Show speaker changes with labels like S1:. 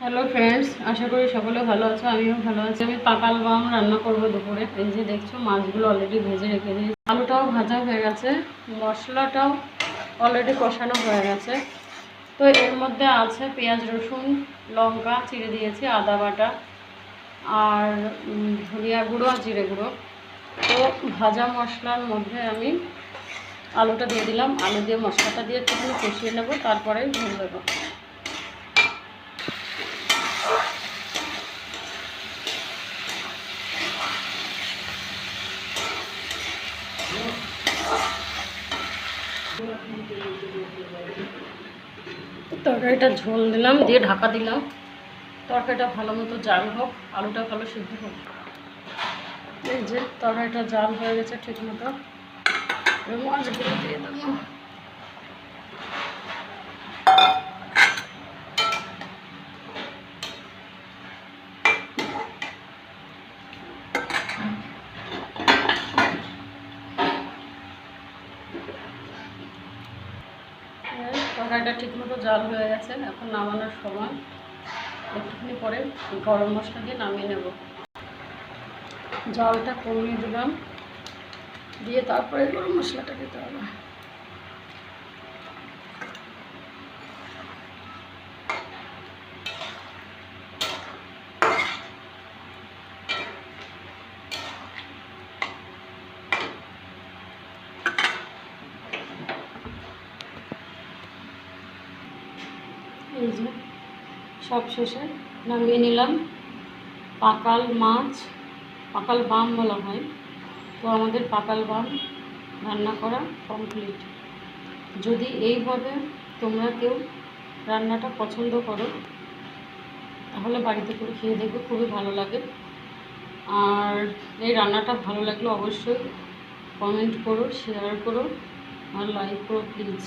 S1: Hello friends আশা করি সকলে ভালো আছো, আমিও ভালো আছি। আমি পাকাল বাম রান্না করব দুপুরে। এই যে দেখছ, মাছগুলো অলরেডি ভেজে রেখে দিয়েছি। আলুটাও ভাজা হয়ে গেছে, মশলাটাও অলরেডি কষানো হয়ে গেছে। তো এর মধ্যে আছে পেঁয়াজ, রসুন, লঙ্কা চিড়ে দিয়েছি, আদা বাটা আর ধনিয়া গুঁড়ো আর জিরে গুঁড়ো। তো ভাজা মশলার মধ্যে আমি আলুটা দিয়ে দিলাম। আলু দিয়ে মশলাটা দিয়ে একটুখানি কষিয়ে নেব তারপরে ঝোল দেবো তরকারিটা ঝোল দিলাম, দিয়ে ঢাকা দিলাম। তরকারিটা ভালো মতো জাল হোক, আলুটা ভালো সিদ্ধ হোক। এই যে তরকারিটা জাল হয়ে গেছে ঠিক মতো। মাছগুলো দিয়ে দেবো এই তরকারিটা ঠিকমতো জাল হয়ে গেছে, এখন নামানোর সময়। একটুখানি পরে গরম মশলা দিয়ে নামিয়ে নেব। জলটা কমিয়ে দিলাম, দিয়ে তারপরে গরম মশলাটা দিতে হবে। এই সব শেষে নামিয়ে নিলাম। পাকাল মাছ, পাকাল বাম বলা হয়। তো আমাদের পাকাল বাম রান্না করা কমপ্লিট যদি এইভাবে তোমরা কেউ রান্নাটা পছন্দ করো, তাহলে বাড়িতে করে খেয়ে দেখবে, খুবই ভালো লাগে। আর এই রান্নাটা ভালো লাগলে অবশ্যই কমেন্ট করো শেয়ার করো, আর লাইক করো প্লিজ